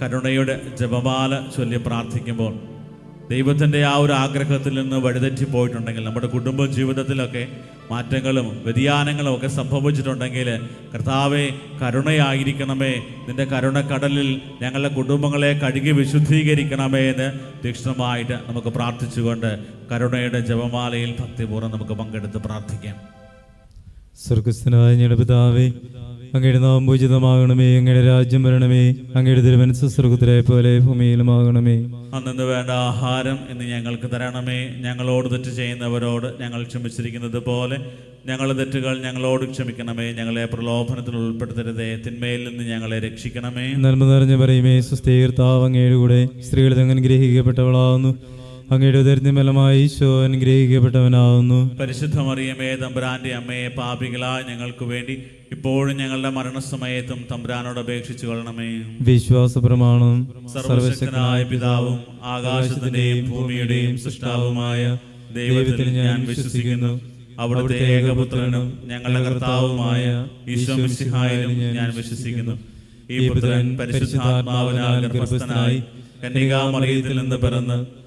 കരുണയുടെ ജപമാല ചൊല്ലി പ്രാർത്ഥിക്കുമ്പോൾ ദൈവത്തിന്റെ ആ ഒരു ആഗ്രഹത്തിൽ നിന്ന് വഴിതെറ്റി പോയിട്ടുണ്ടെങ്കിൽ നമ്മുടെ കുടുംബ ജീവിതത്തിലൊക്കെ മാറ്റങ്ങളും വ്യതിയാനങ്ങളും ഒക്കെ സംഭവിച്ചിട്ടുണ്ടെങ്കിൽ കർത്താവെ കരുണയായിരിക്കണമേ. നിന്റെ കരുണക്കടലിൽ ഞങ്ങളുടെ കുടുംബങ്ങളെ കഴുകി വിശുദ്ധീകരിക്കണമേ എന്ന് തീക്ഷ്ണമായിട്ട് നമുക്ക് പ്രാർത്ഥിച്ചുകൊണ്ട് കരുണയുടെ ജപമാലയിൽ ഭക്തിപൂർവം നമുക്ക് പങ്കെടുത്ത് പ്രാർത്ഥിക്കാം. സ്വർഗസ്ഥനായ പിതാവേ അങ്ങയുടെ നാം പൂജിതമാകണമേ അങ്ങയുടെ രാജ്യം വരണമേ അങ്ങയുടെ തിരുവനസ് സ്വർഗത്തിലെ പോലെ ഭൂമിയിലുമാകണമേ. അന്നു വേണ്ട ആഹാരം ഇന്ന് ഞങ്ങൾക്ക് തരണമേ. ഞങ്ങളോട് തെറ്റ് ചെയ്യുന്നവരോട് ഞങ്ങൾ ക്ഷമിച്ചിരിക്കുന്നത് പോലെ ഞങ്ങളുടെ തെറ്റുകൾ ഞങ്ങളോട് ക്ഷമിക്കണമേ. ഞങ്ങളെ പ്രലോഭനത്തിൽ ഉൾപ്പെടുത്തരുതേ. തിന്മയിൽ നിന്ന് ഞങ്ങളെ രക്ഷിക്കണമേ. നന്മ നിറഞ്ഞ പറയുമേ സുസ്ഥീർത്താവ് അങ്ങയുടെ കൂടെ സ്ത്രീകൾ അങ്ങനെ ഗ്രഹിക്കപ്പെട്ടവളാവുന്നു അങ്ങയുടെ ഉദരത്തിന് ഫലമായി ഈശോ അനുഗ്രഹിക്കപ്പെട്ടവനാകുന്നു. പരിശുദ്ധ മറിയമേ തമ്പുരാന്റെ അമ്മയെ പാപികളായ ഞങ്ങൾക്ക് വേണ്ടി ഇപ്പോഴും ഞങ്ങളുടെ മരണസമയത്തും തമ്പുരാനോട് അപേക്ഷിച്ചു കൊള്ളണമേ. വിശ്വാസ പ്രമാണം സർവശക്തനായ പിതാവും ആകാശത്തിന്റെയും ഭൂമിയുടെയും സൃഷ്ടാവുമായ ദൈവത്തിൽ ഞാൻ വിശ്വസിക്കുന്നു. അവിടുത്തെ ഏകപുത്രനും ഞങ്ങളുടെ കർത്താവുമായ ഈശോ മിശിഹായിലും ഞാൻ വിശ്വസിക്കുന്നു. ഈ പുത്രൻ പരിശുദ്ധാത്മാവിനാൽ ഗർഭസ്ഥനായി കന്യകാമറിയത്തിൽ നിന്ന് പിറന്ന്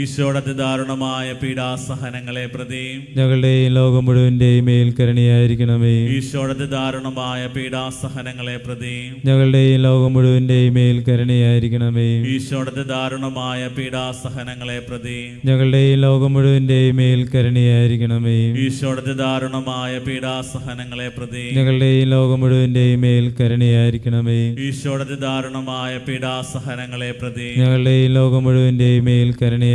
ഈശോയുടെ ദാരുണമായ പീഡാസഹനങ്ങളെ പ്രതിയും ഞങ്ങളുടെയും ലോകം മുഴുവന്റെയും മേൽ കരുണയായിരിക്കണമേ. ഈശോയുടെ അതിദാരുണമായ പീഡാസഹനങ്ങളെ പ്രതിയും ഞങ്ങളുടെയും ലോകം മുഴുവന്റെയും മേൽ കരുണയായിരിക്കണമേ. ഈശോയുടെ ദാരുണമായ പീഡാസഹനങ്ങളെ പ്രതിയും ഞങ്ങളുടെയും ലോകം മുഴുവന്റെയും മേൽ കരുണയായിരിക്കണമേ. ഈശോയുടെ ദാരുണമായ പീഡാസഹനങ്ങളെ പ്രതിയും ഞങ്ങളുടെയും ലോകം മുഴുവന്റെയും മേൽ കരുണയായിരിക്കണമേ. ഈശോയുടെ ദാരുണമായ പീഡാസഹനങ്ങളെ പ്രതി. ഞങ്ങളുടെയും ലോകം മുഴുവന്റെയും മേൽ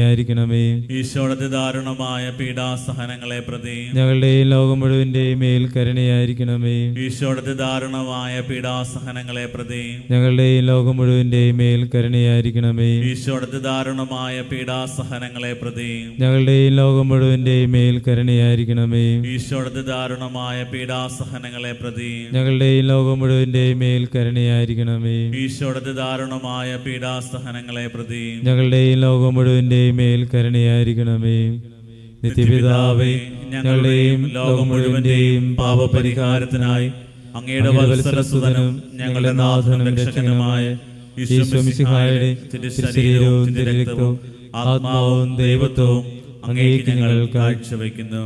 കരുണയായിരിക്കണമേ ഈശോയുടെ ദാരുണമായ പീഡാസഹനങ്ങളെ പ്രതി. ഞങ്ങളുടെ ലോകം മുഴുവന്റെയും മേൽ കരുണയായിരിക്കണമേ. ഈശോയുടെ ദാരുണമായ പീഡാസഹനങ്ങളെ പ്രതി. ഞങ്ങളുടെ ലോകം മുഴുവന്റെയും മേൽ കരുണയായിരിക്കണമേ. ഈശോയുടെ ദാരുണമായ പീഡാസഹനങ്ങളെ പ്രതി. ഞങ്ങളുടെ ലോകം മുഴുവന്റെയും മേൽ കരുണയായിരിക്കണമേ. ഈശോയുടെ ദാരുണമായ പീഡാസഹനങ്ങളെ പ്രതി. ഞങ്ങളുടെ ലോകം മുഴുവന്റെയും മേൽ കരുണയായിരിക്കണമേ. ഈശോയുടെ ദാരുണമായ പീഡാസഹനങ്ങളെ പ്രതി. ഞങ്ങളുടെ ലോകം മുഴുവന്റെയും മേൽ കരുണയായിരിക്കണമേ. നിത്യപിതാവേ ഞങ്ങളുടെയും ലോകം മുഴുവന്റെയും പാപപരിഹാരത്തിനായി അങ്ങയുടെ വത്സരസുതനും ഞങ്ങളുടെ നാഥനും രക്ഷകനുമായ ഈശ്വമിസിഹായുടെ തിരുശരീരവും തിരുരക്തവും ആത്മാവും ദൈവത്വവും അങ്ങേക്ക് ഞങ്ങൾ കാഴ്ചവെക്കുന്നു.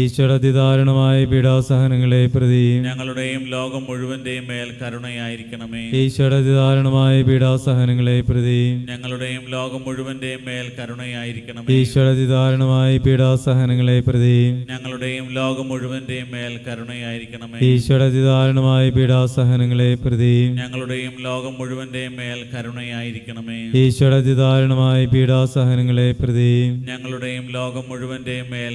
ഈശോയുടെ അതിദാരുണമായ പീഡാസഹനങ്ങളെ പ്രതി ഞങ്ങളുടെയും ലോകം മുഴുവന്റെയും മേൽ കരുണയായിരിക്കണമേ. ഈശോയുടെ അതിദാരുണമായ പീഡാസഹനങ്ങളെ പ്രതി ഞങ്ങളുടെയും ലോകം മുഴുവന്റെയും മേൽ കരുണയായിരിക്കണമേ. ഈശോയുടെ അതിദാരുണമായ പീഡാസഹനങ്ങളെ പ്രതി ഞങ്ങളുടെയും ലോകം മുഴുവന്റെയും മേൽ കരുണയായിരിക്കണമേ. ഈശോയുടെ അതിദാരുണമായ പീഡാസഹനങ്ങളെ പ്രതി ഞങ്ങളുടെയും ലോകം മുഴുവന്റെയും മേൽ കരുണയായിരിക്കണമേ. ഈശോയുടെ അതിദാരുണമായ പീഡാസഹനങ്ങളെ പ്രതി ഞങ്ങളുടെയും ലോകം മുഴുവന്റെയും മേൽ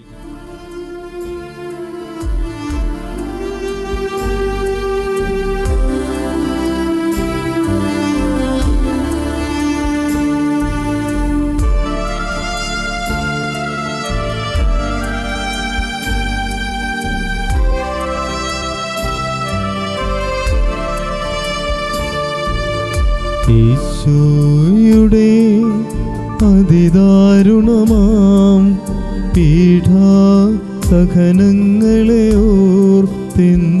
അതിദാരുണമാം പീഠാ സഹനങ്ങളെ ഓർത്തെന്നും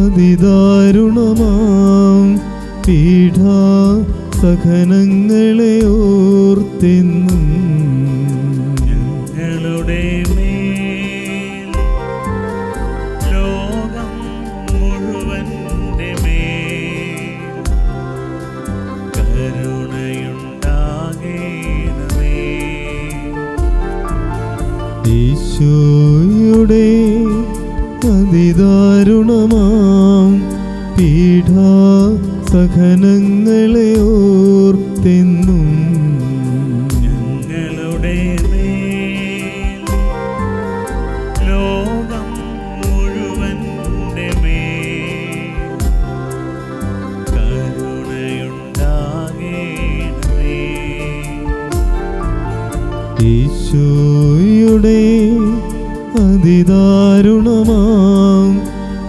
അതിദാരുണമാം പീഠ സഹനങ്ങളെ ഓർത്തെന്നും ഞങ്ങളുടെ ലോകം മുഴുവന്റെ മേൽ കരുണയുണ്ടാകേണമേ. ഈശോയുടെ അതിദാരുണമാം പീഠ സഹനങ്ങളെ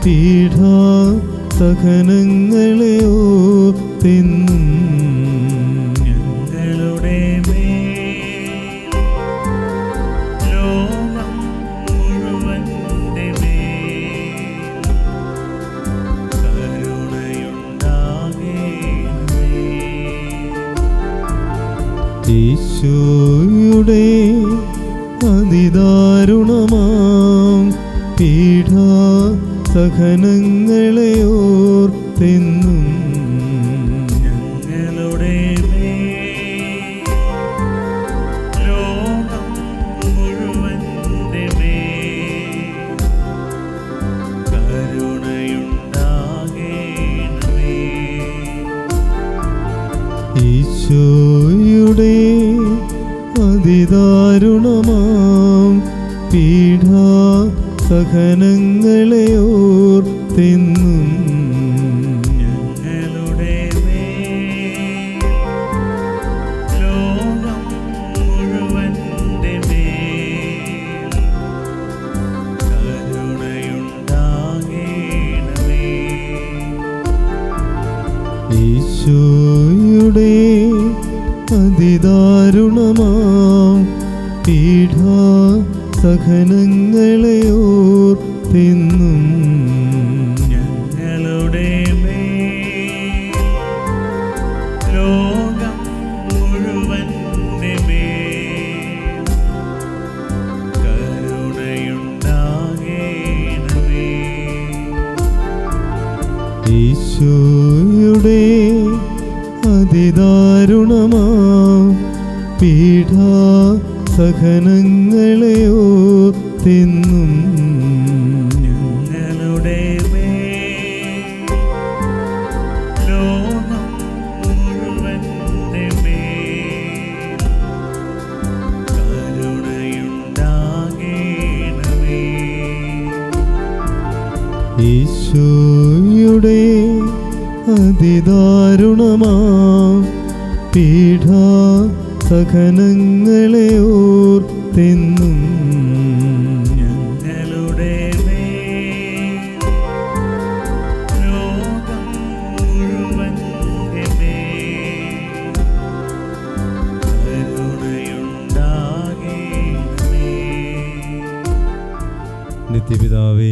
പീഠാ സഹനങ്ങളെ ഞങ്ങളുടെ ലോകം മുഴുവന്റെ ഈശോയുടെ അതിദാരുണമാ സഹനങ്ങളെ സഹനങ്ങളെ ഓർത്തെന്നും ഞങ്ങളുടെ ലോകം മുഴുവന്റെ കരുണയുണ്ടാകേണമേ ഈശോയുടെ അതിദാരുണമാം പീഠാ സഹനങ്ങളെ ഈശോയുടെ അതിദാരുണമാ പീഠ സഹനങ്ങളെയോ ഓർത്തെന്നും ഈശോയുടെ അതിദാരുണമാ പീഠ സഹനങ്ങളെ ഓർത്തെന്നും ഞങ്ങളുടെ നിത്യപിതാവേ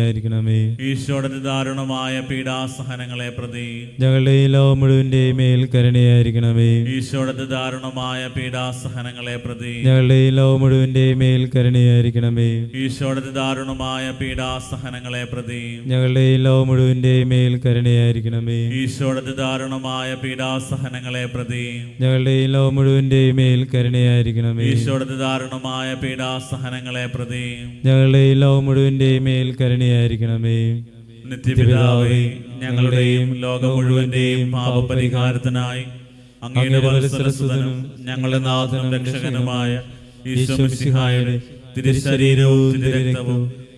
കരുണയായിരിക്കണമേ ഈശോയുടെ ദാരുണമായ പീഡാസഹനങ്ങളെ പ്രതി. ഞങ്ങളുടെയും ലോകം മുഴുവന്റെ മേൽ കരുണയായിരിക്കണമേ. ഈശോയുടെ ദാരുണമായ പീഡാസഹനങ്ങളെ പ്രതി. ഞങ്ങളുടെയും ലോകം മുഴുവന്റെ മേൽ കരുണയായിരിക്കണമേ. ഈശോടെ ദാരുണമായ പീഡാസഹനങ്ങളെ പ്രതി. ഞങ്ങളുടെയും ലോകം മുഴുവന്റെ മേൽ കരുണയായിരിക്കണമേ. ഈശോടെ ദാരുണമായ പീഡാസഹനങ്ങളെ പ്രതി. ഞങ്ങളുടെയും ലോകം മുഴുവന്റെ മേൽ കരുണയായിരിക്കണമേ. ഈശോടെ ദാരുണമായ പീഡാസഹനങ്ങളെ പ്രതി. ഞങ്ങളുടെയും ലോകം മുഴുവന്റെ മേൽ കരുണയായിരിക്കണമേ നിത്യപിതാവേ ഞങ്ങളുടെയും ലോകം മുഴുവന്റെയും പാപപരിഹാരത്തിനായി അങ്ങയുടെ വത്സരസുതനും ഞങ്ങളുടെ നാഥനും രക്ഷകനുമായ ഈശോ മിശിഹായുടെ തിരുശരീരവും തിരുരക്തവും